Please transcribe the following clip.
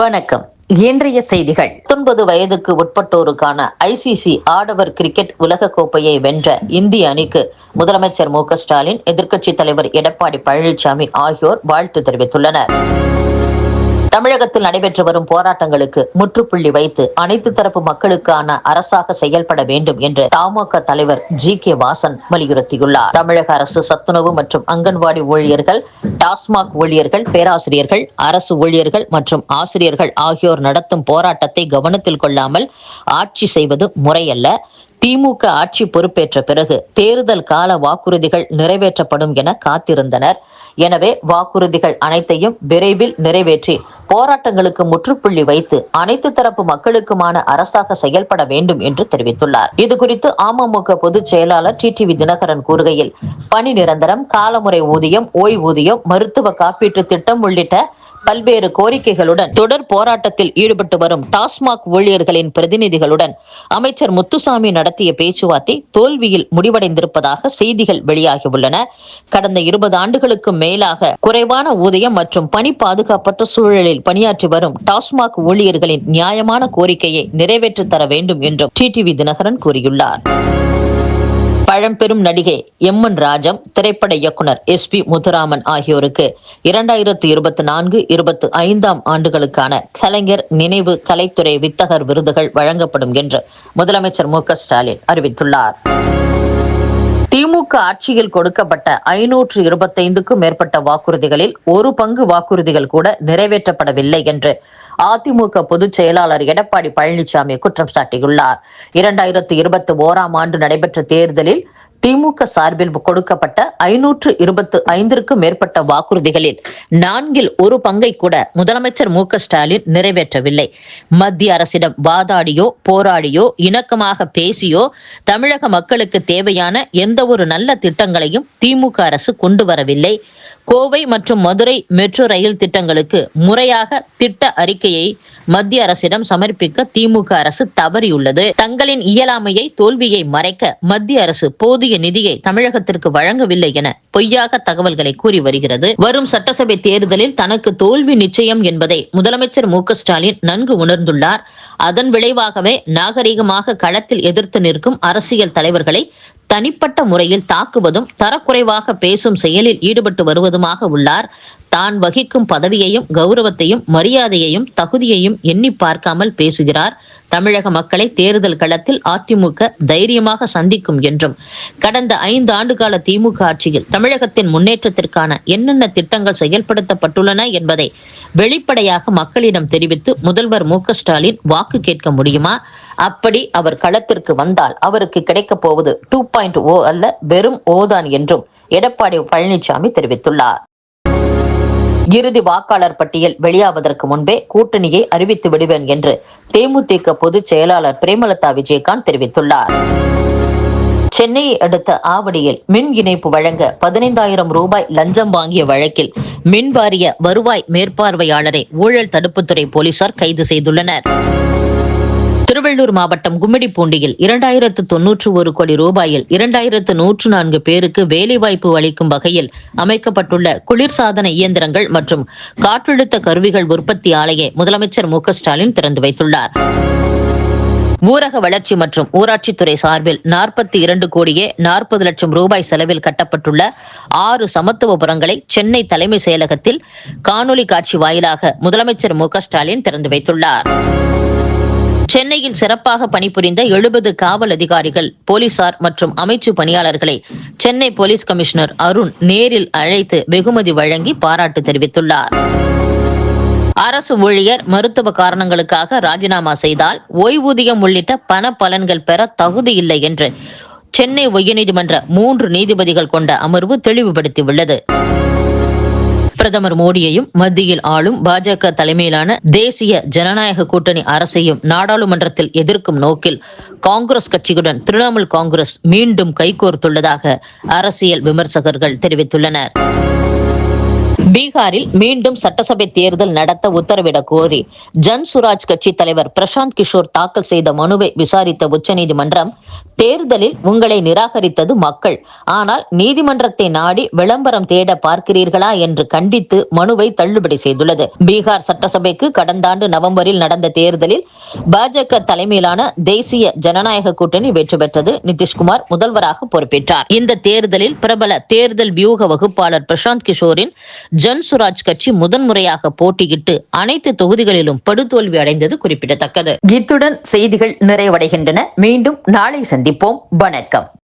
வணக்கம். இன்றைய செய்திகள். பத்தொன்பது வயதுக்கு உட்பட்டோருக்கான ஐசிசி ஆடவர் கிரிக்கெட் உலக கோப்பையை வென்ற இந்திய அணிக்கு முதலமைச்சர் மு ஸ்டாலின் எதிர்க்கட்சித் தலைவர் எடப்பாடி பழனிசாமி ஆகியோர் வாழ்த்து தெரிவித்துள்ளனர். தமிழகத்தில் நடைபெற்று வரும் போராட்டங்களுக்கு முற்றுப்புள்ளி வைத்து அனைத்து தரப்பு மக்களுக்கான அரசாக செயல்பட வேண்டும் என்று தமாக தலைவர் ஜி கே வாசன் வலியுறுத்தியுள்ளார். தமிழக அரசு சத்துணவு மற்றும் அங்கன்வாடி ஊழியர்கள் டாஸ்மாக் ஊழியர்கள் பேராசிரியர்கள் அரசு ஊழியர்கள் மற்றும் ஆசிரியர்கள் ஆகியோர் நடத்தும் போராட்டத்தை கவனத்தில் கொள்ளாமல் ஆட்சி செய்வது முறையல்ல. திமுக ஆட்சி பொறுப்பேற்ற பிறகு தேர்தல் கால வாக்குறுதிகள் நிறைவேற்றப்படும் என காத்திருந்தனர். எனவே வாக்குறுதிகள் அனைத்தையும் விரைவில் நிறைவேற்றி போராட்டங்களுக்கு முற்றுப்புள்ளி வைத்து அனைத்து தரப்பு மக்களுக்குமான அரசாக செயல்பட வேண்டும் என்று தெரிவித்துள்ளார். இதுகுறித்து அமமுக பொதுச் செயலாளர் டி. டிவி தினகரன் கூறுகையில் பணி நிரந்தரம் காலமுறை ஊதியம் ஓய்வூதியம் மருத்துவ காப்பீட்டு திட்டம் உள்ளிட்ட பல்வேறு கோரிக்கைகளுடன் தொடர் போராட்டத்தில் ஈடுபட்டு வரும் டாஸ்மாக் ஊழியர்களின் பிரதிநிதிகளுடன் அமைச்சர் முத்துசாமி நடத்திய பேச்சுவார்த்தை தோல்வியில் முடிவடைந்திருப்பதாக செய்திகள் வெளியாகியுள்ளன. கடந்த இருபது ஆண்டுகளுக்கு மேலாக குறைவான ஊதியம் மற்றும் பணி பாதுகாப்பற்ற சூழலில் பணியாற்றி வரும் டாஸ்மாக் ஊழியர்களின் நியாயமான கோரிக்கையை நிறைவேற்றித் தர வேண்டும் என்றும் டிடிவி தினகரன் கூறியுள்ளார். பழம்பெரும் நடிகை எம் என் ராஜம் திரைப்பட இயக்குனர் எஸ் பி முத்துராமன் ஆகியோருக்கு இரண்டாயிரத்து இருபத்தி நான்கு இருபத்தி ஐந்தாம் ஆண்டுகளுக்கான கலைஞர் நினைவு கலைத்துறை வித்தகர் விருதுகள் வழங்கப்படும் என்று முதலமைச்சர் மு க ஸ்டாலின் அறிவித்துள்ளார். திமுக ஆட்சியில் கொடுக்கப்பட்ட ஐநூற்று இருபத்தைந்துக்கும் மேற்பட்ட வாக்குறுதிகளில் ஒரு பங்கு வாக்குறுதிகள் கூட நிறைவேற்றப்படவில்லை என்று அதிமுக பொதுச் செயலாளர் எடப்பாடி பழனிசாமி குற்றம் சாட்டியுள்ளார். இரண்டாயிரத்தி இருபத்தி ஓராம் ஆண்டு நடைபெற்ற தேர்தலில் திமுக சார்பில் கொடுக்கப்பட்ட ஐநூற்று இருபத்து ஐந்திற்கும் மேற்பட்ட வாக்குறுதிகளில் நான்கில் ஒரு பங்கை கூட முதலமைச்சர் மு ஸ்டாலின் நிறைவேற்றவில்லை. மத்திய அரசிடம் வாதாடியோ போராடியோ இணக்கமாக பேசியோ தமிழக மக்களுக்கு தேவையான எந்த ஒரு நல்ல திட்டங்களையும் திமுக அரசு கொண்டு வரவில்லை. கோவை மற்றும் மதுரை மெட்ரோ ரயில் திட்டங்களுக்கு முறையாக திட்ட அறிக்கையை மத்திய அரசிடம் சமர்ப்பிக்க திமுக அரசு தவறியுள்ளது. தங்களின் இயலாமையை தோல்வியை மறைக்க மத்திய அரசு போதிய நிதியை தமிழகத்திற்கு வழங்கவில்லை என பொய்யாக தகவல்களை கூறி வருகிறது. வரும் சட்டசபை தேர்தலில் தனக்கு தோல்வி நிச்சயம் என்பதை முதலமைச்சர் மு ஸ்டாலின் நன்கு உணர்ந்துள்ளார். அதன் விளைவாகவே நாகரிகமாக களத்தில் எதிர்த்து நிற்கும் அரசியல் தலைவர்களை தனிப்பட்ட முறையில் தாக்குவதும் தரக்குறைவாக பேசும் செயலில் ஈடுபட்டு வருவதுமாக உள்ளார். தான் வகிக்கும் பதவியையும் கௌரவத்தையும் மரியாதையையும் தகுதியையும் எண்ணி பார்க்காமல் பேசுகிறார். தமிழக மக்களை தேர்தல் களத்தில் அதிமுக தைரியமாக சந்திக்கும் என்றும் கடந்த ஐந்து ஆண்டுகால திமுக ஆட்சியில் தமிழகத்தின் முன்னேற்றத்திற்கான என்னென்ன திட்டங்கள் செயல்படுத்தப்பட்டுள்ளன என்பதை வெளிப்படையாக மக்களிடம் தெரிவித்து முதல்வர் மு ஸ்டாலின் வாக்கு கேட்க முடியுமா? அப்படி அவர் களத்திற்கு வந்தால் அவருக்கு கிடைக்கப் போவது டூ பாயிண்ட் ஓ அல்ல வெறும் oh ஓதான் என்றும் எடப்பாடி பழனிசாமி தெரிவித்துள்ளார். இறுதி வாக்காளர் பட்டியல் வெளியாவதற்கு முன்பே கூட்டணியை அறிவித்து விடுவேன் என்று தேமுதிக பொதுச் செயலாளர் பிரேமலதா விஜயகாந்த் தெரிவித்துள்ளார். சென்னையை அடுத்த ஆவடியில் மின் இணைப்பு வழங்க பதினைந்தாயிரம் ரூபாய் லஞ்சம் வாங்கிய வழக்கில் மின் வாரிய வருவாய் மேற்பார்வையாளரை ஊழல் தடுப்புத்துறை போலீசார் கைது செய்துள்ளனர். திருவள்ளூர் மாவட்டம் கும்மிடிப்பூண்டியில் இரண்டாயிரத்து தொன்னூற்று ஒரு கோடி ரூபாயில் இரண்டாயிரத்து நூற்று நான்கு பேருக்கு வேலைவாய்ப்பு அளிக்கும் வகையில் அமைக்கப்பட்டுள்ள குளிர்சாதன இயந்திரங்கள் மற்றும் காற்றழுத்த கருவிகள் உற்பத்தி ஆலையை முதலமைச்சர் மு க ஸ்டாலின் திறந்து வைத்துள்ளார். ஊரக வளர்ச்சி மற்றும் ஊராட்சித்துறை சார்பில் நாற்பத்தி இரண்டு கோடியே நாற்பது லட்சம் ரூபாய் செலவில் கட்டப்பட்டுள்ள ஆறு சமத்துவபுரங்களை சென்னை தலைமை செயலகத்தில் காணொலி காட்சி வாயிலாக முதலமைச்சர் மு ஸ்டாலின் திறந்து வைத்துள்ளார். சென்னையில் சிறப்பாக பணிபுரிந்த எழுபது காவல் அதிகாரிகள் போலீசார் மற்றும் அமைச்சு பணியாளர்களை சென்னை போலீஸ் கமிஷனர் அருண் நேரில் அழைத்து வெகுமதி வழங்கி பாராட்டு தெரிவித்துள்ளார். அரசு ஊழியர் மருத்துவ காரணங்களுக்காக ராஜினாமா செய்தால் ஓய்வூதியம் உள்ளிட்ட பண பலன்கள் பெற தகுதியில்லை என்று சென்னை உயர்நீதிமன்ற மூன்று நீதிபதிகள் கொண்ட அமர்வு தெளிவுபடுத்தியுள்ளது. பிரதமர் மோடியையும் மத்தியில் ஆளும் பாஜக தலைமையிலான தேசிய ஜனநாயக கூட்டணி அரசையும் நாடாளுமன்றத்தில் எதிர்க்கும் நோக்கில் காங்கிரஸ் கட்சியுடன் திரிணாமுல் காங்கிரஸ் மீண்டும் கைகோர்த்துள்ளதாக அரசியல் விமர்சகர்கள் தெரிவித்துள்ளனர். பீகாரில் மீண்டும் சட்டசபை தேர்தல் நடத்த உத்தரவிடக் கோரி ஜன் சுராஜ் கட்சி தலைவர் பிரசாந்த் கிஷோர் தாக்கல் செய்த மனுவை விசாரித்த உச்சநீதிமன்றம் தேர்தலில் உங்களை நிராகரித்தது மக்கள். ஆனால் நீதிமன்றத்தை நாடி விளம்பரம் தேட பார்க்கிறீர்களா? என்று கண்டித்து மனுவை தள்ளுபடி செய்துள்ளது. பீகார் சட்டசபைக்கு கடந்த ஆண்டு நவம்பரில் நடந்த தேர்தலில் பாஜக தலைமையிலான தேசிய ஜனநாயக கூட்டணி வெற்றி பெற்றது. நிதிஷ்குமார் முதல்வராக பொறுப்பேற்றார். இந்த தேர்தலில் பிரபல தேர்தல் வியூக வகுப்பாளர் பிரசாந்த் கிஷோரின் ஜன் சுராஜ் கட்சி முதன்முறையாக போட்டியிட்டு அனைத்து தொகுதிகளிலும் படுதோல்வி அடைந்தது குறிப்பிடத்தக்கது. இத்துடன் செய்திகள் நிறைவடைகின்றன. மீண்டும் நாளை சந்திப்போம். வணக்கம்.